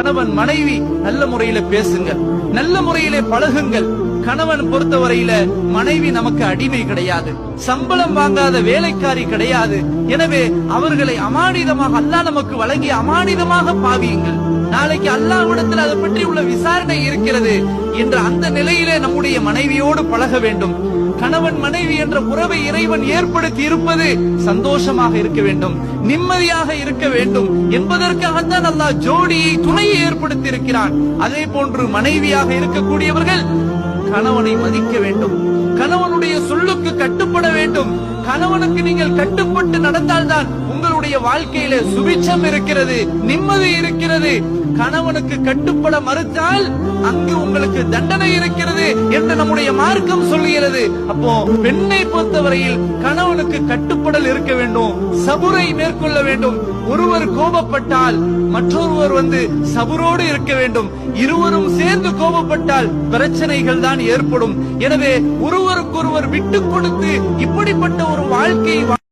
கணவன் மனைவி நல்ல முறையில பேசுங்கள். நல்ல முறையிலே பழகுங்கள். கணவன் பொறுத்தவரையில மனைவி நமக்கு அடிமை கிடையாது. சம்பளம் வாங்காத வேலைக்காரி கிடையாது. எனவே அவர்களை அமானிதமாக அல்லாஹ் நமக்கு வழங்கி அமானிதமாக பாவியுங்கள். நாளைக்கு அல்லாஹ்விடத்தில் அதை பற்றி உள்ள விசாரணை இருக்கிறது என்ற அந்த நிலையிலே நம்முடைய மனைவியோடு பழக வேண்டும். கணவன் மனைவி என்ற உறவை இறைவன் ஏற்படுத்தி இருப்பது சந்தோஷமாக இருக்க வேண்டும் நிம்மதியாக இருக்க வேண்டும் என்பதற்காகத்தான் அல்லாஹ் ஜோடியை துணையை ஏற்படுத்தி இருக்கிறான் அதே போன்று மனைவியாக இருக்கக்கூடியவர்கள் கணவனை மதிக்க வேண்டும். கணவனுடைய சொல்லுக்கு கட்டுப்பட வேண்டும் கணவனுக்கு நீங்கள் கட்டுப்பட்டு நடந்தால்தான் உங்களுடைய வாழ்க்கையில சுபிச்சம் இருக்கிறது நிம்மதி இருக்கிறது. கணவனுக்கு கட்டுப்பட மறுத்தால் அங்கு உங்களுக்கு தண்டனை இருக்கிறது என்று நம்முடைய மார்க்கம் சொல்லுகிறது. அப்போ பெண்ணை பொறுத்தவரையில் கணவனுக்கு கட்டுப்படல் இருக்க வேண்டும் சபுரை மேற்கொள்ள வேண்டும். ஒருவர் கோபப்பட்டால் மற்றொருவர் வந்து சபுரோடு இருக்க வேண்டும். இருவரும் சேர்ந்து கோபப்பட்டால் பிரச்சனைகள் தான் ஏற்படும். எனவே ஒருவருக்கொருவர் விட்டு கொடுத்து இப்படி அப்படிப்பட்ட ஒரு வாழ்க்கையை